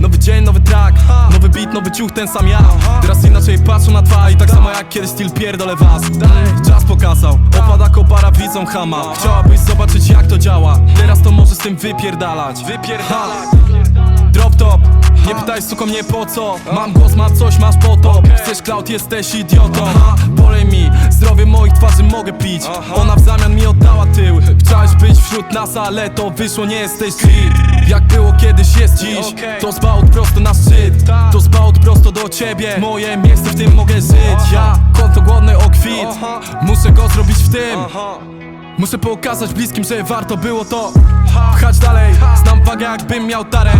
Nowy dzień, nowy track, nowy beat, nowy ciuch, ten sam ja. Teraz inaczej patrzą na twa i tak samo jak kiedyś styl pierdolę was. Czas pokazał, opada kopara, widzą hama. Chciałabyś zobaczyć jak to działa. Teraz to może z tym wypierdalać. Wypierdalać. Drop top, nie pytaj suko mnie po co. Mam głos, mam coś, masz potop Chcesz cloud, jesteś idiotą. Polej mi, zdrowie moich twarzy mogę pić. Ona w zamian mi oddała tył. Chciałeś być wśród nas, ale to wyszło, nie jesteś G Jak było kiedyś, jest dziś. To zbałt prosto na szczyt. To zbałt prosto do ciebie. Moje miejsce w tym mogę żyć. Ja, konto głodny o kwit Muszę go zrobić w tym. Muszę pokazać bliskim, że warto było to Pchać dalej, znam wagę jakbym miał tarę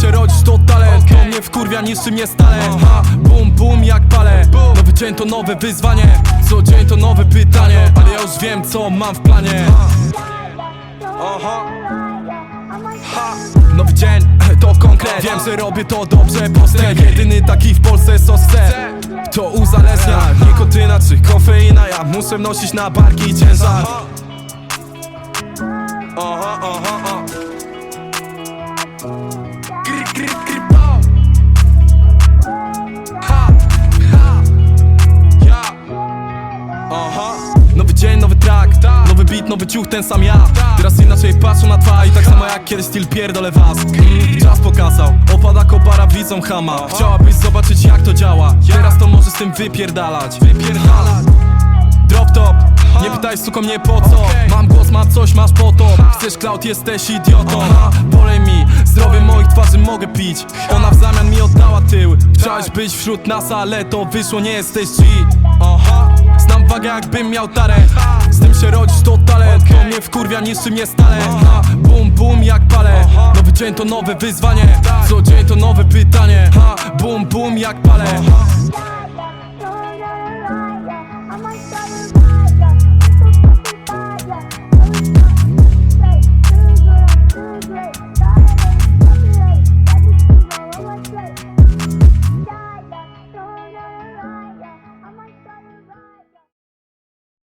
się rodzisz to talent. To mnie wkurwia, niszczy mnie stale. Ha, Bum, bum, jak palę Nowy dzień to nowe wyzwanie. Co dzień to nowe pytanie. Ale ja już wiem co mam w planie. Aha. Nowy dzień, to konkret. Wiem, że robię to dobrze, postęp Jedyny taki w Polsce, co chcę To uzależnia, nikotyna czy kofeina. Ja muszę nosić na barki ciężar beat, nowy ciuch, ten sam ja. Teraz inaczej patrzą na twa i tak samo jak kiedyś styl pierdolę was. Mm, Czas pokazał, opada kopara, widzą hama. Chciałabyś zobaczyć jak to działa. Teraz to może z tym wypierdalać. Wypierdalać. Drop top, nie pytaj suko mnie po co. Mam głos, mam coś, masz potop Chcesz cloud, jesteś idiotą. Polej mi, zdrowie moich twarzy mogę pić. Ona w zamian mi oddała tył. Chciałeś być wśród nas, ale to wyszło, nie jesteś G. Znam wagę jakbym miał tarę się rodzisz to talent To mnie wkurwia, niszczy mnie stale. Ha, Bum, bum, jak palę Nowy dzień to nowe wyzwanie. Co dzień to nowe pytanie. Ha, Bum, bum, jak palę